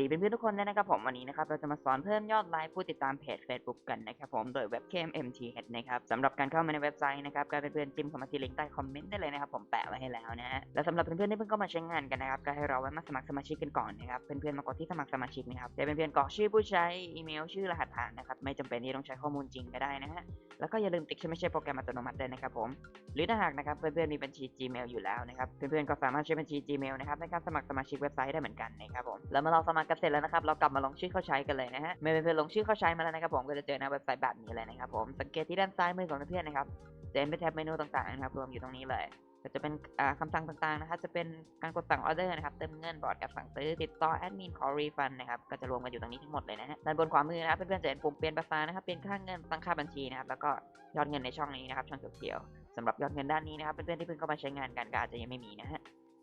ดีเพื่อนๆทุกคนด้วยนะครับผมวันนี้นะครับเราจะมาสอนเพิ่มยอดไลค์ผู้ติดตามเพจ Facebook กันนะครับผมโดยเว็บ KMMTH นะครับสำหรับการเข้ามาในเว็บไซต์นะครับก็เพื่อนๆจิ้มเข้ามาที่ลิงก์ใต้คอมเมนต์ได้เลยนะครับผมแปะไว้ให้แล้วนะฮะและสำหรับเพื่อนๆที่เพิ่งเข้ามาใช้งานกันนะครับก็ให้เราไว้มาสมัครสมาชิกกันก่อนนะครับเพื่อนๆมากดที่สมัครสมาชิกนะครับจะเพื่อนๆกรอกชื่อผู้ใช้อีเมลชื่อรหัสผ่านนะครับไม่จำเป็นที่ต้องใช้ข้อมูลจริงก็ได้นะฮะแล้วก็อย่าลืมติ๊กชื่อไม่ใช่โปรแกรมอัตโนมัติด้วยนะครับผมหรือถ้าหากนะครับเพื่อนๆมีบัญชี Gmail อยู่แล้วนะครับเพื่อนๆก็สามารถใช้บัญชี Gmail นะครับในการสมัครสมาชิกเว็บไซต์ได้เหมือนกันนะครับผมแล้วมื่อเราสมัครกันเสร็จแล้วนะครับ เรากลับมาลงชื่อเข้าใช้กันเลยนะฮะเมื่อเพื่อนลงชื่อเข้าใช้มาแล้วนะครับผมก็จะเจอหน้าเว็บไซต์แบบนี้เลยนะครับผมสังเกตที่ด้านซ้ายมือของเพื่อนนะครับจะเห็นเป็นแท็บเมนูต่างๆนะครับรวมอยู่ตรงนี้เลยก็จะเป็นอ่าคำสั่งต่างๆนะครับจะเป็นการกดสั่งออเดอร์นะครับเติมเงินบอร์ดกับสั่งซื้อติดต่อแอดมินขอรีฟันนะครับก็จะรวมกันอยู่ตรงนี้ทั้งหมดเลยนะฮะด้านบนขวามือนะครับเพื่อนๆจะเห็นปุ่มเปลี่ยนภาษานะครับเปลี่ยนค่าเงินตั้งค่าบัญชีนะครับแล้วก็ยอดเงินในช่องนี้นะครับช่องเขียวๆสำหรับยอดเงินด้านนี้นะครับเพื่อนๆที่เพิ่งเข้ามาใช้งานกันก็อาจจะยังไม่มีนะฮะ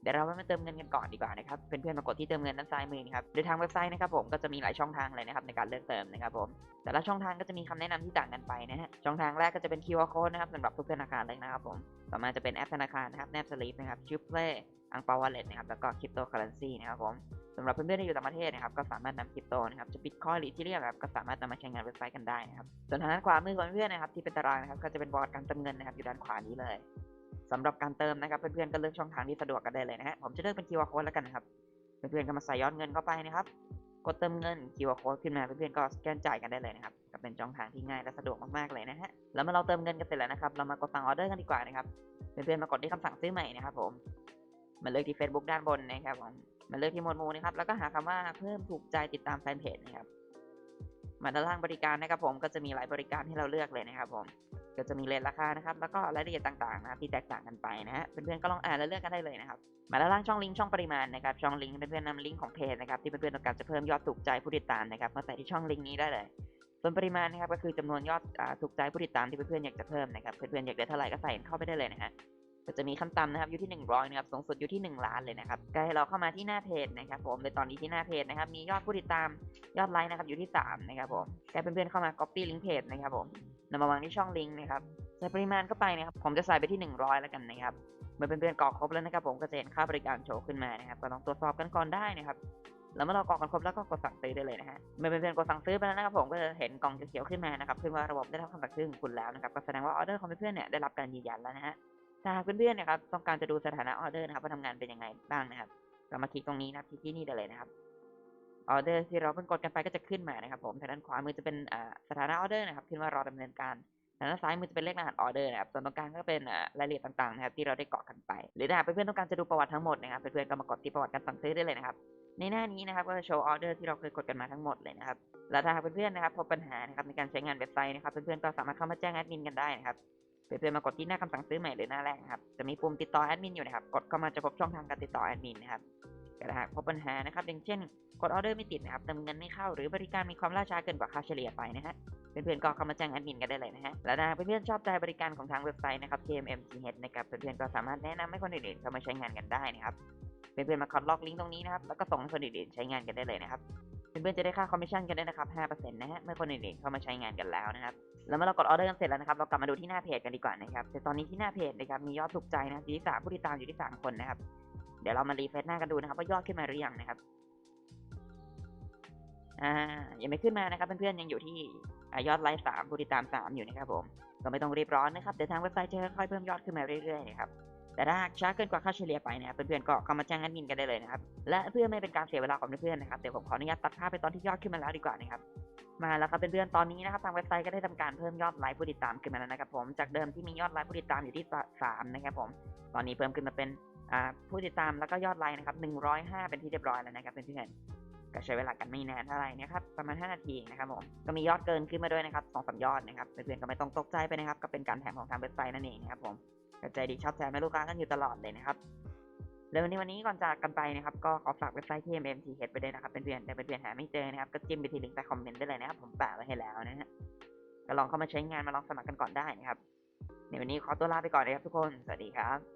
ดี๋ยวเรามาเติมเงินกันก่อนดีกว่านะครับเพื่อนๆมากดที่เติมเงินด้านซ้ายมือนะครับโดยทางเว็บไซต์นะครับผมก็จะมีหลายช่องทางเลยนะครับในการเลือกเติมนะครับผมแต่ละช่องทางก็จะมีคำแนะนำที่ต่างกันไปนะฮะช่องทางแรกก็จะเป็น QR code นะครับสำหรับทุกธนาคารเลยนะครับผมต่อมาจะเป็นแอปธนาคารนะครับแนบสลิปนะครับชิปเล่อังเปาวอลเล็ตนะครับแล้วก็คริปโตเคอเรนซีนะครับผมสำหรับเพื่อนๆที่อยู่ต่างประเทศนะครับก็สามารถนำคริปโตนะครับจะบิตคอยหรือที่เรียกครับก็สามารถนำมาใช้งานเว็บไซต์กันได้นะครับส่วนทางด้านขวามือของเพื่อนๆนะครับที่เป็นตารางนะครับก็จะเป็นบอร์ดการเติมเงินนะครับอยู่ด้านขวานี้เลย สำหรับการเติมนะครับเพื่อนๆก็เลือกช่องทางที่สะดวกกันได้เลยนะฮะผมจะเลือกเป็น QR code แล้วกันนะครับเพื่อนๆก็มาใส่ยอดเงินเข้าไปนะครับกดเติมเงิน QR code ขึ้นมาเพื่อนๆก็สแกนจ่ายกันได้เลยนะครับก็เป็นช่องทางที่ง่ายและสะดวกมากๆเลยนะฮะแล้วเมื่อเราเติมเงินกันเสร็จแล้วนะครับเรามากดสั่งออเดอร์กันดีกว่านะครับเพื่อนๆมากดที่คำสั่งซื้อใหม่นะครับผมมาเลือกที่ Facebook ด้านบนนะครับผมมาเลือกที่หมวดหมู่นะครับแล้วก็หาคำว่าเพิ่มถูกใจติดตามแฟนเพจนะครับมาด้านล่างบริการนะครับผมก็จะมีหลายบริการให้เราเลือกเลยนะครับผม ก็จะมีเลทราคานะครับ แล้วก็รายละเอียดต่างๆนะครับที่แตกต่างกันไปนะฮะ เพื่อนๆก็ลองอ่านและเลือกกันได้เลยนะครับ มาด้านล่างช่องลิงก์ช่องปริมาณนะครับ ช่องลิงก์เพื่อนๆนำลิงก์ของเพจนะครับที่เพื่อนๆต้องการจะเพิ่มยอดถูกใจผู้ติดตามนะครับมาใส่ที่ช่องลิงก์นี้ได้เลย ส่วนปริมาณนะครับก็คือจำนวนยอดอ่าถูกใจผู้ติดตามที่เพื่อนๆอยากจะเพิ่มนะครับ เพื่อนๆอยากได้เท่าไหร่ก็ใส่เข้าไปได้เลยนะฮะก็จะมีขั้นต่ำนะครับอยู่ที่ 100นะครับสูงสุดอยู่ที่ 1 ล้านเลยนะครับก็ให้เราเข้ามาที่หน้าเพจนะครับผมโดยตอนนี้ที่หน้าเพจนะครับมียอดผู้ติดตามยอดไลค์นะครับอยู่ที่3นะครับผมแค่เพื่อนๆเข้ามา copy ลิงก์เพจนะครับผม นำมาวางที่ช่องลิงก์นะครับใส่ปริมาณเข้าไปนะครับ ผมจะใส่ไปที่ 100 แล้วกันนะครับ เมื่อเพื่อนๆกรอกครบแล้วนะครับ ผมก็จะเห็นค่าบริการโชว์ขึ้นมานะครับ ก็ต้องตรวจสอบกันก่อนได้นะครับ แล้วเมื่อเรากรอกกันครบแล้วก็กดสั่งซื้อได้เลยนะฮะ เมื่อเพื่อนๆกดสั่งซื้อไปแล้วนะครับ ผมก็จะเห็นกล่องเขียวๆขึ้นมานะครับขึ้นว่าระบบได้รับคำสั่งซื้อของคุณแล้วนะครับ ก็แสดงว่าออเดอร์ของเพื่อนๆเนี่ยได้รับการยืนยันแล้วนะฮะ ถ้าหากเพื่อนๆนะครับต้องการจะดูสถานะออเดอร์นะครับว่าทำงานเป็นยังไงบ้างนะครับ ก็มาคลิกตรงนี้นะคลิกที่นี่ได้เลยนะครับ ออเดอร์ที่เราเพิ่งกดกันไปก็จะขึ้นมานะครับผมทางด้านขวามือจะเป็นสถานะออเดอร์นะครับขึ้นว่ารอดำเนินการทางด้านซ้ายมือจะเป็นเลขรหัสออเดอร์นะครับส่วนตรงกลางก็เป็นรายละเอียดต่างๆนะครับที่เราได้เกรอกกันไป หรือถ้าหากเพื่อนๆต้องการจะดูประวัติทั้งหมดนะครับเพื่อนๆก็มากดที่ประวัติการสั่งซื้อได้เลยนะครับในหน้านี้นะครับก็จะโชว์ออเดอร์ที่เราเคยกดกันมาทั้งหมดเลยนะครับแล้วถ้าเพื่อนๆนะครับพบปัญหานะครับในการใช้งานเว็บไซต์นะครับเพื่อนๆก็สามารถเข้ามาแจ้งแอดมินกันได้นะครับเพื่อนๆมากดที่หน้าคำสั่งซื้อใหม่หรือหน้าแรกนะครับจะมีปุ่มติดต่อแอดมินอยู่นะครับกดเข้ามาจะพบช่องทางการติดต่อแอดมินนะครับ แต่หากพบปัญหานะครับอย่างเช่น กดออเดอร์ไม่ติดนะครับเติมเงินไม่เข้าหรือบริการมีความล่าช้าเกินกว่าค่าเฉลี่ยไปนะฮะเพื่อนๆก็เข้ามาแจ้งแอดมินกันได้เลยนะฮะและถ้าหากเพื่อนๆชอบใจบริการของทางเว็บไซต์นะครับ TMMTH นะครับเพื่อนๆก็สามารถแนะนำให้คนอื่นๆเข้ามาใช้งานกันได้นะครับเพื่อนๆมาคอดล็อกลิงก์ตรงนี้นะครับแล้วก็ส่งให้คนอื่นๆใช้งานกันได้เลยนะครับเพื่อนๆจะได้ค่าคอมมิชชั่นกันด้วยนะครับ5%นะฮะเมื่อคนอื่นๆเข้ามาใช้งานกันแล้วนะครับ แล้วเมื่อเรากดออเดอร์กันเสร็จแล้วนะครับ เรากลับมาดูที่หน้าเพจกันดีกว่านะครับ แต่ตอนนี้ที่หน้าเพจนะครับ มียอดถูกใจนะอยู่ที่สามผู้ติดตามอยู่ที่สามคนนะครับ เดี๋ยวเรามารีเฟซหน้ากันดูนะครับว่ายอดขึ้นมาหรือยังนะครับอ่ายังไม่ขึ้นมานะครับเพื่อนๆยังอยู่ที่อยอดไลค์สามผู้ติดตามสามอยู่นะครับผมก็ไม่ต้องรีบร้อนนะครับเดี๋ยวทางเว็บไซต์จะค่อยๆเพิ่มยอดขึ้นมาเรื่อยๆนะครับแต่ถ้าหากช้าเกินกว่าค่าเฉลี่ยไปนะครับเพื่อนๆก็เข้ามาแจ้งแอดมินกันได้เลยนะครับและเพื่อไม่เป็นการเสียเวลาของเพื่อนๆนะครับเดี๋ยวผมขออนุญาตตัดภาพไปตอนที่ยอดขึ้นมาแล้วดีกว่านะครับมาแล้วครับเพื่อนๆตอนนี้นะครับทางเว็บไซต์ก็ได้ทำการเพิ่มยอดไลค์ผู้ติดตามขึ้นมาแล้วนะครับผมจากเดิมที่มียอดไลค์ผู้ติดตามอยู่ที่สามนะครับผมตอนนี้เพิ่มขึ้นมาเป็น ผู้ติดตามแล้วก็ยอดไลค์นะครับ105 เป็นที่เรียบร้อยแล้วนะครับเพื่อนๆก็ใช้เวลากันไม่นานเท่าไหร่นะครับประมาณ 5 นาทีนะครับผมก็มียอดเกินขึ้นมาด้วยนะครับสองสามยอดนะครับเพื่อนๆก็ไม่ต้องตกใจไปนะครับก็เป็นการแถมของทางเว็บไซต์นั่นเองนะครับผมก็ใจดีชอบแถมให้ลูกค้ากันอยู่ตลอดเลยนะครับแล้ววันนี้วันนี้ก่อนจากกันไปนะครับก็ขอฝากเว็บไซต์ TMMTH ไปด้วยนะครับเพื่อนๆแต่เพื่อนๆหาไม่เจอนะครับก็จิ้มไปที่ลิงก์ใต้คอมเมนต์ได้เลยนะครับผมแปะไว้ให้แล้วนะฮะก็ลองเข้ามาใช้งานมาลองสมัครกันก่อนได้นะครับในวันนี้ขอตัวลาไปก่อนนะครับทุกคนสวัสดีครับ